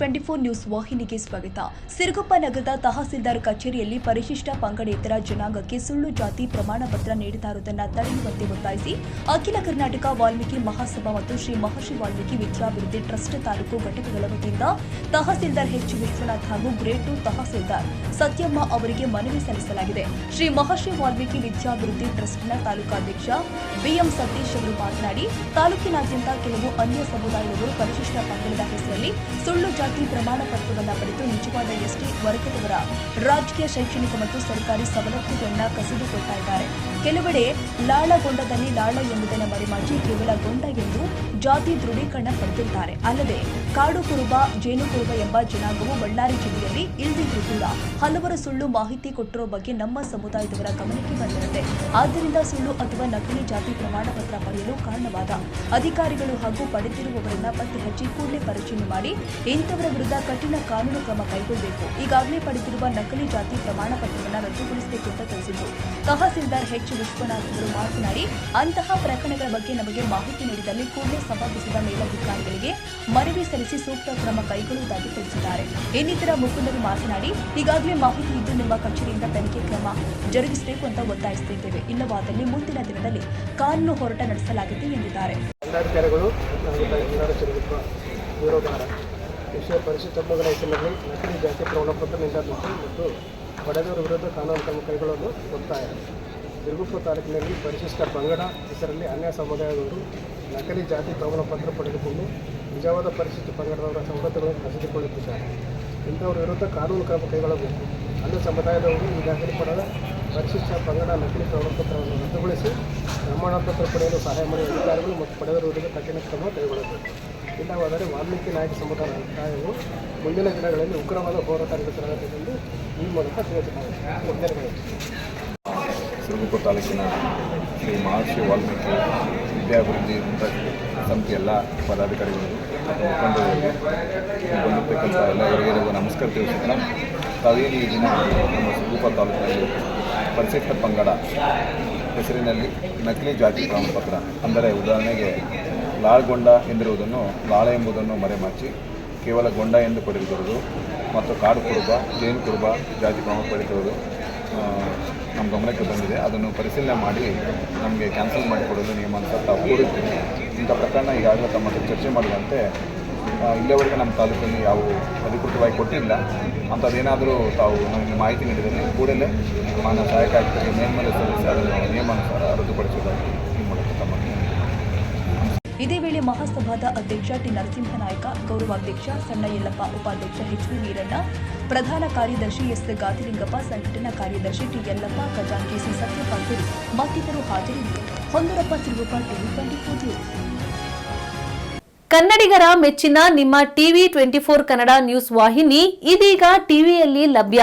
Twenty four news ವಾಹಿನಿಗೆ ಸ್ವಾಗತ. ಸಿರುಗುಪ್ಪ ನಗರದ ತಹಸೀಲ್ದಾರ್ ಕಚೇರಿಯಲ್ಲಿ ಪರಿಶಿಷ್ಟ ಪಂಗಡೇತರ ಜನಾಂಗಕ್ಕೆ ಸುಳ್ಳು ಜಾತಿ ಪ್ರಮಾಣ ಪತ್ರ ನೀಡುತ್ತಾ ಇರುವುದನ್ನು ತಡೆಯುವಂತೆ ಒತ್ತಾಯಿಸಿ ಅಖಿಲ ಕರ್ನಾಟಕ ವಾಲ್ಮೀಕಿ ಮಹಾಸಭಾ ಮತ್ತು ಶ್ರೀ ಮಹರ್ಷಿ ವಾಲ್ಮೀಕಿ ವಿದ್ಯಾಭಿವೃದ್ಧಿ ಟ್ರಸ್ಟ್ ತಾಲೂಕು ಘಟಕಗಳ ವತಿಯಿಂದ ತಹಸೀಲ್ದಾರ್ ಎಚ್ ವಿಶ್ವನಾಥ್ ಹಾಗೂ ಗ್ರೇಡ್ ಟು ತಹಸೀಲ್ದಾರ್ ಸತ್ಯಮ್ಮ ಅವರಿಗೆ ಮನವಿ ಸಲ್ಲಿಸಲಾಗಿದೆ. ಶ್ರೀ ಮಹರ್ಷಿ ವಾಲ್ಮೀಕಿ ವಿದ್ಯಾಭಿವೃದ್ಧಿ ಟ್ರಸ್ಟ್ನ ತಾಲೂಕಾಧ್ಯಕ್ಷ ಬಿಎಂ ಸತೀಶ್ ಅವರು ಮಾತನಾಡಿ, ತಾಲೂಕಿನಾದ್ಯಂತ ಕೆಲವು ಅನ್ಯ ಸಮುದಾಯದವರು ಪರಿಶಿಷ್ಟ ಪಂಗಡದ ಹೆಸರಲ್ಲಿ ಸುಳ್ಳು ಪ್ರಮಾಣ ಪತ್ರವನ್ನು ಪಡೆದು ನಿಜವಾದ ಎಸ್ಟಿ ವರ್ಗದವರ ರಾಜಕೀಯ ಶೈಕ್ಷಣಿಕ ಮತ್ತು ಸರ್ಕಾರಿ ಸವಲತ್ತುಗಳನ್ನ ಕಸಿದುಕೊಳ್ತಾ ಇದ್ದಾರೆ. ಕೆಲವೆಡೆ ಲಾಳಗೊಂಡದಲ್ಲಿ ಲಾಳ ಎಂಬುದನ್ನು ಮರೆಮಾಚಿ ಕೇವಲ ಗೊಂಡ ಎಂದು ಜಾತಿ ದೃಢೀಕರಣ ಪಡೆದಿದ್ದಾರೆ. ಅಲ್ಲದೆ ಕಾಡು ಕುರುಬ ಜೇನು ಕುರುಬ ಎಂಬ ಜನಾಂಗವು ಬಳ್ಳಾರಿ ಜಿಲ್ಲೆಯಲ್ಲಿ ಇಲ್ದಿದ್ರು ಕೂಡ ಹಲವರು ಸುಳ್ಳು ಮಾಹಿತಿ ಕೊಟ್ಟಿರೋ ಬಗ್ಗೆ ನಮ್ಮ ಸಮುದಾಯದವರ ಗಮನಕ್ಕೆ ಬಂದಿರುತ್ತೆ. ಆದ್ದರಿಂದ ಸುಳ್ಳು ಅಥವಾ ನಕಲಿ ಜಾತಿ ಪ್ರಮಾಣ ಪತ್ರ ಪಡೆಯಲು ಕಾರಣವಾದ ಅಧಿಕಾರಿಗಳು ಹಾಗೂ ಪಡೆದಿರುವವರನ್ನ ಪತ್ತೆ ಹಚ್ಚಿ ಕೂಡಲೇ ಪರಿಶೀಲನೆ ಮಾಡಿ ಇಂಥವರ ವಿರುದ್ಧ ಕಠಿಣ ಕಾನೂನು ಕ್ರಮ ಕೈಗೊಳ್ಳಬೇಕು. ಈಗಾಗಲೇ ಪಡೆದಿರುವ ನಕಲಿ ಜಾತಿ ಪ್ರಮಾಣ ಪತ್ರವನ್ನು ಅಂತ ತಿಳಿಸಿದ್ದು ತಹಸೀಲ್ದಾರ್ ಎಚ್. ವಿಶ್ವನಾಥ್ ಅವರು ಮಾತನಾಡಿ, ಅಂತಹ ಪ್ರಕರಣಗಳ ಬಗ್ಗೆ ನಮಗೆ ಮಾಹಿತಿ ನೀಡಿದಲ್ಲಿ ಕೂಡಲೇ ಸಂಬಂಧಿಸಿದ ಮೇಲಧಿಕಾರಿಗಳಿಗೆ ಮನವಿ ಸಲ್ಲಿಸಿ ಸೂಕ್ತ ಕ್ರಮ ಕೈಗೊಳ್ಳುವುದಾಗಿ ತಿಳಿಸಿದ್ದಾರೆ. ಇನ್ನಿತರ ಮುಖಂಡರು ಮಾತನಾಡಿ, ಈಗಾಗಲೇ ಮಾಹಿತಿ ಇದ್ದು ನಿಮ್ಮ ಕಚೇರಿಯಿಂದ ತನಿಖೆ ಕ್ರಮ ಜರುಗಿಸಬೇಕು ಅಂತ ಒತ್ತಾಯಿಸುತ್ತಿದ್ದೇವೆ. ಇಲ್ಲವಾದಲ್ಲಿ ಮುಂದಿನ ದಿನದಲ್ಲಿ ಕಾನೂನು ಹೋರಾಟ ನಡೆಸಲಾಗಿದೆ ಎಂದಿದ್ದಾರೆ. ವಿಷಯ ಪರಿಶಿಷ್ಟ ಹಬ್ಬಗಳ ಹೆಸರಿನಲ್ಲಿ ನಕಲಿ ಜಾತಿ ಪ್ರಮಾಣಪತ್ರ ನೀಡಬೇಕು ಮತ್ತು ಪಡೆದವರ ವಿರುದ್ಧ ಕಾನೂನು ಕ್ರಮ ಕೈಗೊಳ್ಳಲು ಒತ್ತಾಯ. ಸಿರುಗುಪ್ಪ ತಾಲೂಕಿನಲ್ಲಿ ಪರಿಶಿಷ್ಟ ಪಂಗಡ, ಹೆಸರಲ್ಲಿ ಅನ್ಯ ಸಮುದಾಯದವರು ನಕಲಿ ಜಾತಿ ಪ್ರಮಾಣಪತ್ರ ಪಡೆದುಕೊಂಡು ನಿಜವಾದ ಪರಿಶಿಷ್ಟ ಪಂಗಡದವರ ಸಂಬಂಧಗಳನ್ನು ಕಸಿದುಕೊಳ್ಳುತ್ತಿದ್ದಾರೆ ಇಂಥವರ ವಿರುದ್ಧ ಕಾನೂನು ಕ್ರಮ ಕೈಗೊಳ್ಳಬೇಕು. ಅನ್ಯ ಸಮುದಾಯದವರು ಈಗಾಗಲೇ ಪಡೆದ ಪರಿಶಿಷ್ಟ ಪಂಗಡ ನಕಲಿ ಪ್ರಮಾಣಪತ್ರವನ್ನು ರದ್ದುಗೊಳಿಸಿ ಪ್ರಮಾಣಪತ್ರ ಪಡೆಯಲು ಸಹಾಯ ಮಾಡಿ ಅಧಿಕಾರಿಗಳು ಮತ್ತು ಪಡೆದವರ ವಿರುದ್ಧ ಕಠಿಣ ಕ್ರಮ ಕೈಗೊಳ್ಳಬೇಕು. ಇಲ್ಲವಾದರೆ ವಾಲ್ಮೀಕಿ ನಾಯಕ ಸಮುದಾಯವು ಮುಂದಿನ ದಿನಗಳಲ್ಲಿ ಉಗ್ರವಾದ ಹೋರಾಟ ನಡೆಸಲಾಗುತ್ತದೆ ಎಂದು ಈ ಮೂಲಕ ತಿಳಿಸಿದ್ದಾರೆ. ತಾಲೂಕಿನ ಶ್ರೀ ಮಹರ್ಷಿ ವಾಲ್ಮೀಕಿ ವಿದ್ಯಾಭಿವೃದ್ಧಿ ಸಮಿತಿ ಎಲ್ಲ ಪದಾಧಿಕಾರಿಗಳು ಮುಖಂಡರಿಗೆ ಬಂದಿರ್ತಕ್ಕಂಥ ಎಲ್ಲ ಹಿರಿಯರಿಗೂ ನಮಸ್ಕಾರ ತಿಳಿಸುತ್ತಾ ತಾವೇನು ಈ ದಿನ ನಮ್ಮ ಸಿರುಗುಪ್ಪ ತಾಲೂಕಿನಲ್ಲಿ ಪರಿಶಿಷ್ಟ ಪಂಗಡ ಹೆಸರಿನಲ್ಲಿ ನಕಲಿ ಜಾತಿ ಪ್ರಮಾಣಪತ್ರ, ಅಂದರೆ ಉದಾಹರಣೆಗೆ ಲಾಳ್ಗೊಂಡ ಎಂದಿರುವುದನ್ನು ಲಾಳ ಎಂಬುದನ್ನು ಮರೆಮಾಚಿ ಕೇವಲ ಗೊಂಡ ಎಂದು ಪಡೆದಿರುವುದು ಮತ್ತು ಕಾಡು ಕುರುಬ, ಜೈನ್ ಕುರುಬ, ಜಾತಿ ಕ್ರಮ ಪಡೆದಿರುವುದು ನಮ್ಮ ಗಮನಕ್ಕೆ ಬಂದಿದೆ. ಅದನ್ನು ಪರಿಶೀಲನೆ ಮಾಡಿ ನಮಗೆ ಕ್ಯಾನ್ಸಲ್ ಮಾಡಿಕೊಡಲು ನಿಯಮ ಅಂತ ತಾವು ಕೋರಿರ್ತೀನಿ ಇಂಥ ಪ್ರಕರಣ ಈಗಾಗಲೇ ತಮ್ಮ ಚರ್ಚೆ ಮಾಡಿದಂತೆ ಇಲ್ಲಿಯವರೆಗೆ ನಮ್ಮ ತಾಲೂಕಲ್ಲಿ ಯಾವ ಅಧಿಕೃತವಾಗಿ ಕೊಟ್ಟಿಲ್ಲ. ಅಂಥದ್ದೇನಾದರೂ ತಾವು ನಮಗೆ ಮಾಹಿತಿ ನೀಡಿದರೆ ಕೂಡಲೇ ಮಾನ ಸಹಾಯಕ ಆಯುಕ್ತರಿಗೆ ಮೇಲ್ಮೇಲೆ ಸಲ್ಲಿಸಿ ಅದನ್ನು ನಿಯಮಾನುಸಾರ ರದ್ದುಪಡಿಸುವುದಾಗಿ ಈ ಮೂಲಕ ತಮ್ಮನ್ನು ಇದೇ ವೇಳೆ ಮಹಾಸಭಾದ ಅಧ್ಯಕ್ಷ ಟಿ ನರಸಿಂಹನಾಯ್ಕ ಗೌರವಾಧ್ಯಕ್ಷ ಸಣ್ಣ ಯಲ್ಲಪ್ಪ, ಉಪಾಧ್ಯಕ್ಷ ಎಚ್ ವಿ ವೀರಣ್ಣ, ಪ್ರಧಾನ ಕಾರ್ಯದರ್ಶಿ ಎಸ್ ಗಾತಿಲಿಂಗಪ್ಪ ಸಂಘಟನಾ ಕಾರ್ಯದರ್ಶಿ ಟಿ ಯಲ್ಲಪ್ಪ ಖಜಾಂಚಿ ಸಿ ಸತ್ಯಪಾಲ್ಗುರು ಮತ್ತಿತರರು ಹಾಜರಿದ್ದರು. ಹೊಂದೂರಪ್ಪ ಸಿರುಗುಪ್ಪ ಟಿವಿ ಕನ್ನಡಿಗರ ಮೆಚ್ಚಿನ ನಿಮ್ಮ TV twenty four Kannada news ವಾಹಿನಿ ಇದೀಗ ಟಿವಿಯಲ್ಲಿ ಲಭ್ಯ.